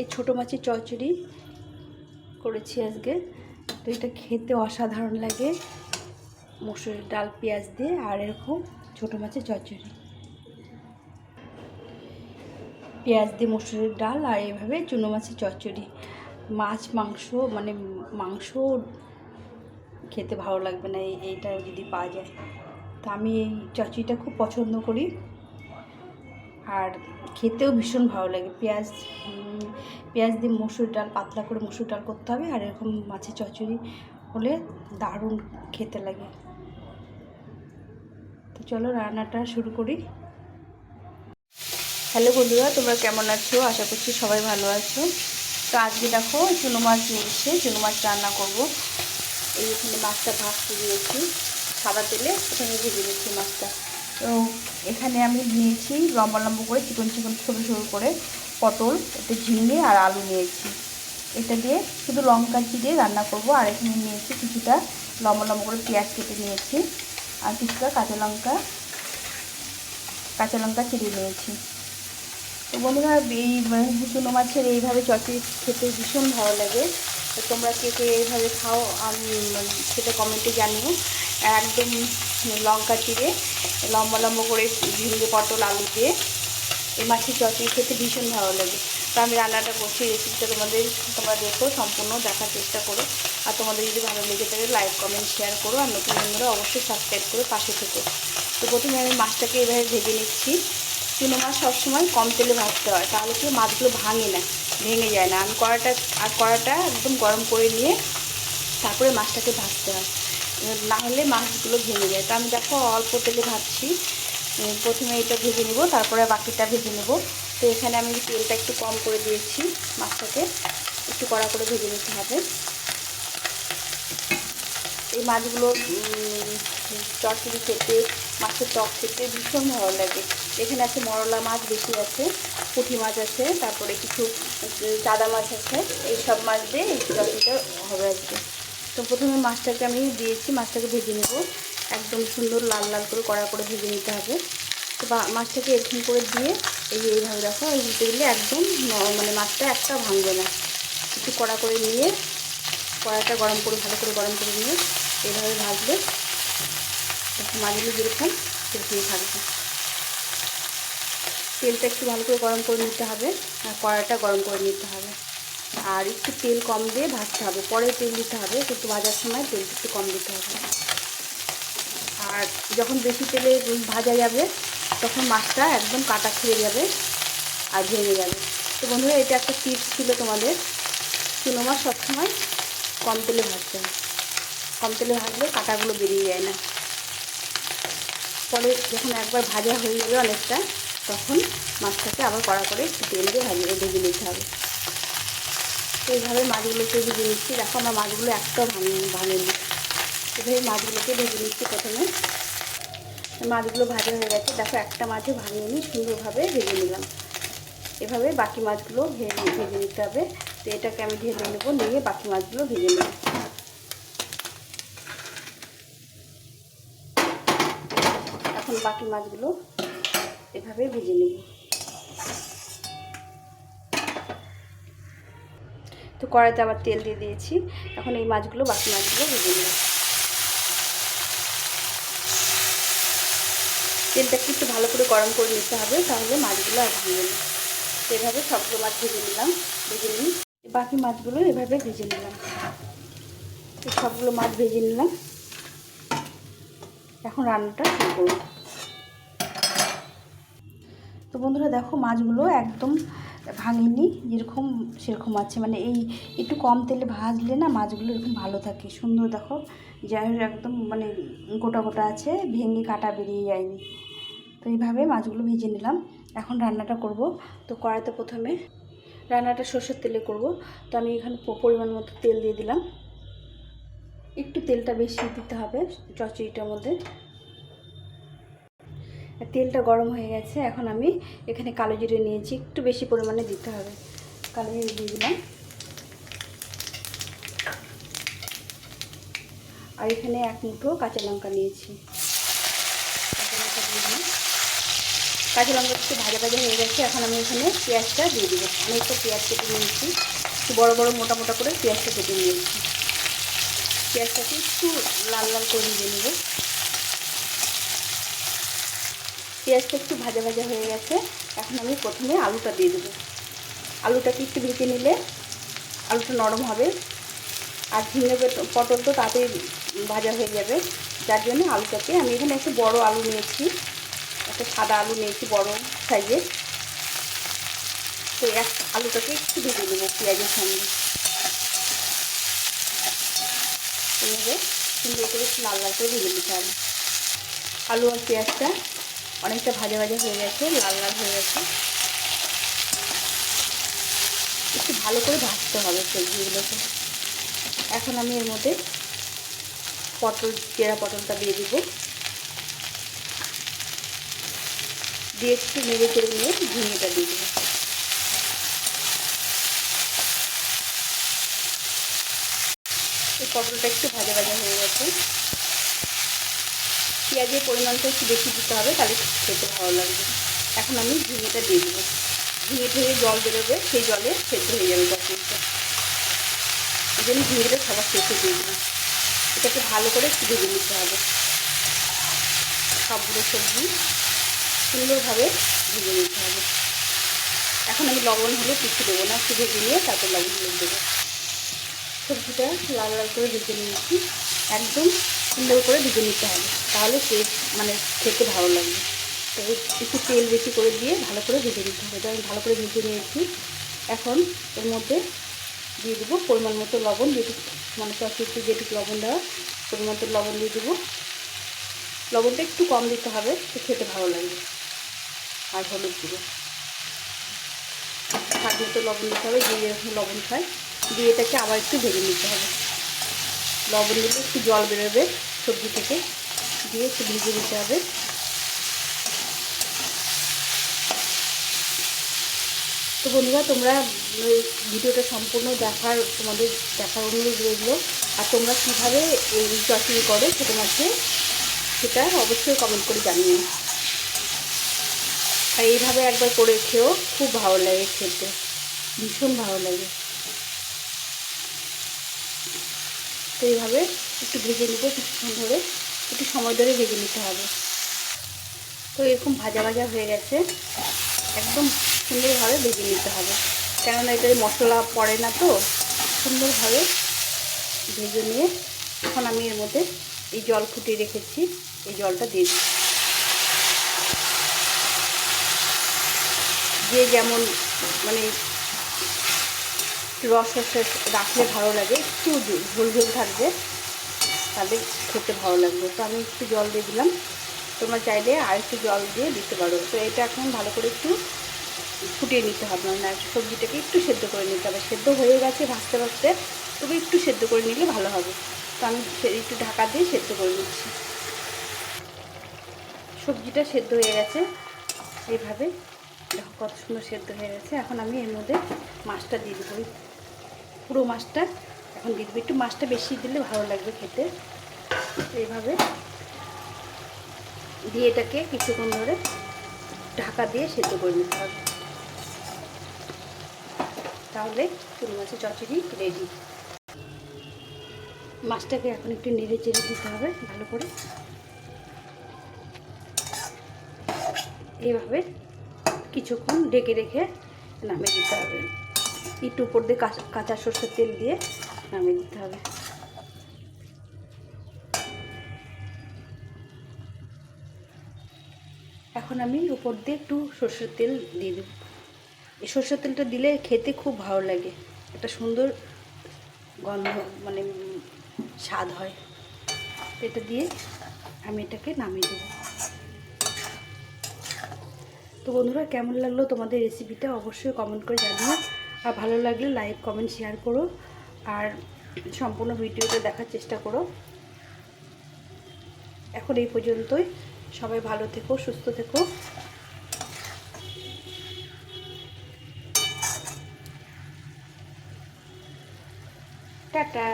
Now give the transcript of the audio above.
এই ছোটো মাছের চচ্চড়ি করেছি আজকে। তো এটা খেতে অসাধারণ লাগে। মসুরের ডাল, পেঁয়াজ দিয়ে আর এরকম ছোটো মাছের চচ্চড়ি। পেঁয়াজ দিয়ে মসুরের ডাল আর এভাবে চুনো মাছের চচ্চড়ি। মাছ, মাংস মানে মাংস খেতে ভালো লাগবে না, এই এইটা যদি পাওয়া যায়। তো আমি এই চচ্চড়িটা খুব পছন্দ করি। আর খেতেও ভীষণ ভালো লাগে। পেঁয়াজ পেঁয়াজ দিয়ে মসুর ডাল, পাতলা করে মসুর ডাল করতে হবে আর এরকম মাছের চচ্চড়ি হলে দারুণ খেতে লাগে। তো চলো রান্নাটা শুরু করি। হ্যালো বন্ধুরা, তোমরা কেমন আছো? আশা করছি সবাই ভালো আছো। তো আজকে দেখো চুনো মাছ নিয়ে এসে চুনো মাছ রান্না করব। এই এখানে মাছটা ভাজতে দিয়েছি, সাদা তেলে এখানে ভেজে নিচ্ছি মাছটা। তো এখানে আমি নিয়েছি লম্বা লম্বা করে চিকন চিকন ছোটো ছোটো করে পটল একটু ঝিঙে আর আলু নিয়েছি। এটা দিয়ে শুধু লঙ্কা চিড়ে রান্না করব। আর এখানে নিয়েছি কিছুটা লম্বা লম্বা করে পেঁয়াজ কেটে নিয়েছি আর কিছুটা কাঁচা লঙ্কা কাঁচা লঙ্কা চিড়ে নিয়েছি। তো বন্ধুরা, এই চুনো মাছের এইভাবে চচড়ি খেতে ভীষণ ভালো লাগে। তো তোমরা কে কে এইভাবে খাও, আমি মানে সেটা কমেন্টে জানিও। একদম লঙ্কা চিড়ে, লম্বা লম্বা করে ঝিঙে, পটল, আলু দিয়ে এই মাছের চচড়ি খেতে ভীষণ ভালো লাগে। তো আমি রান্নাটা করছি রেসিপিটা তোমাদের, তোমরা দেখো, সম্পূর্ণ দেখার চেষ্টা করো। আর তোমাদের যদি ভালো লেগে থাকে লাইক কমেন্ট শেয়ার করো। আর নতুন বন্ধুরা অবশ্যই সাবস্ক্রাইব করে পাশে থেকো। তো প্রথমে আমি মাছটাকে এভাবে ভেজে নিচ্ছি। চুনো মাছ সবসময় কম তেলে ভাজতে হয়, তাহলে কি মাছগুলো ভাঙে না, ভেঙে যায় না। আমি কড়াটা, আর কড়াটা একদম গরম করে নিয়ে তারপরে মাছটাকে ভাজতে হয়। না হলে মাছগুলো ভেঙে যায়। তো আমি দেখো অল্প তেলে ভাজছি। প্রথমে এটা ভেজে নেব, তারপরে বাকিটা ভেজে নেব। তো এখানে আমি তেলটা একটু কম করে দিয়েছি মাছটাকে। একটু কড়া করে ভেজে নিতে হবে। এই মাছগুলো চটচড়ি খেতে, মাছের টক খেতে ভীষণ ভালো লাগে। এখানে আছে মরলা মাছ বেশি আছে, পুঁটি মাছ আছে, তারপরে কিছু চাদা মাছ আছে। এই সব মাছ দিয়ে এই চটচড়িটা হবে আজকে তো প্রথমে মাছটাকে আমি দিয়েছি, মাছটাকে ভেজে নেব। একদম সুন্দর লাল লাল করে কড়া করে ভেজে নিতে হবে। তো মাছটাকে এরকম করে দিয়ে এই এইভাবে রাখো এই দিতে দিলে একদম মানে মাছটা একটা ভাঙবে না। একটু কড়া করে নিয়ে, কড়াটা গরম করে, ভালো করে গরম করে নিয়ে এইভাবে দেখো মাছগুলো যেরকম সেরকমই থাকবে। তেলটা একটু ভালো করে গরম করে নিতে হবে, আর কড়াটা গরম করে নিতে হবে। আর একটু তেল কম দিয়ে ভাজতে হবে। পরে তেল দিতে হবে, কিন্তু ভাজার সময় তেলটা একটু কম দিতে হবে। আর যখন বেশি তেলে ভাজা যাবে তখন মাছটা একদম কাটা খেয়ে যাবে আর ভেঙে যাবে। তো বন্ধুরা, এটা একটা টিপস ছিল তোমাদের। চুনো মাছ সবসময় কম তেলে ভাজতে হয়। কম তেলে ভাজলে কাঁটাগুলো বেরিয়ে যায় না। পরে যখন একবার ভাজা হয়ে যাবে অনেকটা, তখন মাছটাকে আবার কড়া করে তেল দিয়ে ভাজিয়ে ভেজে নিতে হবে। তো এইভাবে মাছগুলোকে ভেজে নিচ্ছি। দেখো, আমার মাছগুলো একটাও ভাঙে ভাঙেনি। এভাবে মাছগুলোকে ভেজে নিচ্ছি প্রথমে। মাছগুলো ভাজা হয়ে গেছে। দেখো, একটা মাছও ভাঙিনি সুন্দরভাবে ভেজে নিলাম। এভাবে বাকি মাছগুলো ভেজে ভেজে নিতে হবে। তো এটাকে আমি ঢেলে নেব, নিয়ে বাকি মাছগুলো ভেজে নেব। এখন বাকি মাছগুলো এভাবে ভেজে নেব। তো কড়াইতে আবার তেল দিয়ে দিয়েছি। এখন এই মাছগুলো, বাকি মাছগুলো ভেজে নেব। তেলটাকে একটু ভালো করে গরম করে নিতে হবে, তাহলে মাছগুলো আর ভাঙবে না এভাবে সবগুলো মাছ ভেজে নিলাম, ভেজে নিই। বাকি মাছগুলো এভাবে ভেজে নিলাম। সবগুলো মাছ ভেজে নিলাম। এখন রান্নাটা শুরু করব। তো বন্ধুরা দেখো, মাছগুলো একদম ভাঙেনি, যেরকম সেরকম আছে। মানে এই একটু কম তেলে ভাজলে না মাছগুলো এরকম ভালো থাকে। সুন্দর দেখো। যাই একদম মানে গোটা গোটা আছে, ভেঙে কাটা বেরিয়ে যায়নি। তো এইভাবে মাছগুলো ভেজে নিলাম। এখন রান্নাটা করব। তো কড়াইতে প্রথমে রান্নাটা সর্ষের তেলে করব। তো আমি এখানে পরিমাণ মতো তেল দিয়ে দিলাম। একটু তেলটা বেশি দিতে হবে চচড়িটার মধ্যে। তেলটা গরম হয়ে গেছে, এখন আমি এখানে কালো জিরে নিয়েছি, একটু বেশি পরিমাণে দিতে হবে। কালো জিরে দিয়ে দিলাম। আর এখানে এক মুঠো কাঁচা লঙ্কা নিয়েছি। কাঁচা লঙ্কা দিয়ে দিলাম। কাঁচা লঙ্কা একটু ভাজা ভাজা হয়ে গেছে, এখন আমি এখানে পেঁয়াজটা দিয়ে দেবো। আমি একটু পেঁয়াজ কেটে নিয়েছি, একটু বড়ো বড়ো মোটা মোটা করে পেঁয়াজটা কেটে নিয়েছি। পেঁয়াজটাকে একটু লাল লাল করে দিয়ে নেব। পেঁয়াজটা একটু ভাজা ভাজা হয়ে গেছে, এখন আমি প্রথমে আলুটা দিয়ে দেবো। আলুটাকে একটু ভেজে নিলে আলুটা নরম হবে আর ঝিঙে পটল তো তাতেই ভাজা হয়ে যাবে। যার জন্য আলুটাকে আমি এখানে একটু বড় আলু নিয়েছি, একটা সাদা আলু নিয়েছি বড় সাইজের তো এক আলুটাকে একটু ভেজে দেবো পেঁয়াজের সঙ্গে। সুন্দর করে লাল লাল করে ভেজে দিতে হবে। আলু আর পেঁয়াজটা অনেকটা ভাজা ভাজা হয়ে গেছে, লাল লাল হয়ে গেছে। একটু ভালো করে ভাজতে হবে সবজিগুলোকে। এখন আমি এর মধ্যে পটল চেরা পটলটা দিয়ে দিব। দিয়ে একটু নেড়ে চেড়ে নিয়ে ঝিঙেটা দিয়ে দেবো। এই পটলটা একটু ভাজা ভাজা হয়ে গেছে। পেঁয়াজের পরিমাণটা একটু বেশি দিতে হবে, তাহলে খেতে ভালো লাগবে। এখন আমি ঝিঙেটা দিয়ে দেবো। ঝিঙে থেকে জল বেরোবে সেই জলে সেদ্ধ হয়ে যাবে তরকারিটা এই জন্য ঝিঙেটা সবার শেষে দিয়ে দেবো। এটাকে ভালো করে একটু ভেজে নিতে হবে। সবগুলো সবজি সুন্দরভাবে ভেজে নিতে হবে। এখন আমি লবণ হলে কিছু দেবো না, একটু ভেজে নিয়ে তারপর লবণ হলে দেবো। সবজিটা লাল লাল করে ভেজে নিয়েছি। একদম সুন্দর করে ভেজে নিতে হবে। তাহলে টেস্ট মানে খেতে ভালো লাগবে। তো একটু তেল বেশি করে দিয়ে ভালো করে ভেজে নিতে হবে। আমি ভালো করে ভেজে নিয়েছি। এখন এর মধ্যে দিয়ে দেবো পরিমাণ মতো লবণ, যেটুকু মানে একটু যেটুকু লবণ দেওয়া পরিমাণ মতো লবণ দিয়ে দেবো। লবণটা একটু কম দিতে হবে, তো খেতে ভালো লাগবে। আর হলুদ দেবো। স্বাদ মতো লবণ দিতে হবে যে লবণ খায়। দিয়ে এটাকে আবার একটু ভেজে নিতে হবে। লবণ দিলে একটু জল বেরোবে। সবজি থেকে দিয়ে একটু ভেজে নিতে হবে। তো বন্ধুরা, তোমরা ভিডিওটা সম্পূর্ণ দেখার, তোমাদের দেখার অনুরোধ রইল। আর তোমরা কীভাবে এই চচড়ি করো ছোটো মাছে সেটা অবশ্যই কমেন্ট করে জানিও। আর এইভাবে একবার করে খেয়েও খুব ভালো লাগে খেতে। ভীষণ ভালো লাগে। তো এইভাবে একটু ভেজে নিতে কিছুক্ষণ ধরে একটু সময় ধরে ভেজে নিতে হবে। তো এরকম ভাজা ভাজা হয়ে গেছে, একদম সুন্দরভাবে ভেজে নিতে হবে। কেননা এটায় মশলা পড়ে না তো, সুন্দরভাবে ভেজে নিয়ে এখন আমি এর মধ্যে এই জল ফুটিয়ে রেখেছি, এই জলটা দিয়ে যে যেমন মানে রস রস রাখলে ভালো লাগে। একটু ঝোল ঝোল থাকবে, তাহলে খেতে ভালো লাগবে। তো আমি একটু জল দিয়ে দিলাম। তোমরা চাইলে আর একটু জল দিয়ে দিতে পারো। তো এটা এখন ভালো করে একটু ফুটিয়ে নিতে হবে। না সবজিটাকে একটু সেদ্ধ করে নিতে হবে। সেদ্ধ হয়ে গেছে ভাজতে ভাজতে, তবে একটু সেদ্ধ করে নিলে ভালো হবে। তো আমি একটু ঢাকা দিয়ে সেদ্ধ করে নিচ্ছি। সবজিটা সেদ্ধ হয়ে গেছে। এইভাবে দেখো কত সুন্দর সেদ্ধ হয়ে গেছে। এখন আমি এর মধ্যে মাছটা দিয়ে দেবো। পুরো মাছটা, এখন দিয়ে দেবো। একটু মাছটা বেশি দিলে ভালো লাগবে খেতে। এইভাবে দিয়ে এটাকে কিছুক্ষণ ধরে ঢাকা দিয়ে সেদ্ধ করে নিতে হবে। তাহলে চুনো মাছের চচড়ি রেডি মাছটাকে এখন একটু নেড়ে চেড়ে দিতে হবে ভালো করে। এইভাবে কিছুক্ষণ ডেকে রেখে নামে দিতে হবে। একটু উপর দিয়ে কাঁচা সর্ষের তেল দিয়ে নামিয়ে দিতে হবে। এখন আমি উপর দিয়ে একটু সর্ষের তেল দিয়ে দেব। এই সর্ষের তেলটা দিলে খেতে খুব ভালো লাগে। একটা সুন্দর গন্ধ মানে স্বাদ হয়। এটা দিয়ে আমি এটাকে নামিয়ে দেবো। তো বন্ধুরা, কেমন লাগল তোমাদের রেসিপিটা অবশ্যই কমেন্ট করে জানিও। আর ভালো লাগলে লাইক, কমেন্ট, শেয়ার করো। আর সম্পূর্ণ ভিডিওটা দেখার চেষ্টা করো। এখন এই পর্যন্তই। সবাই ভালো থেকো, সুস্থ থেকো। টাটা।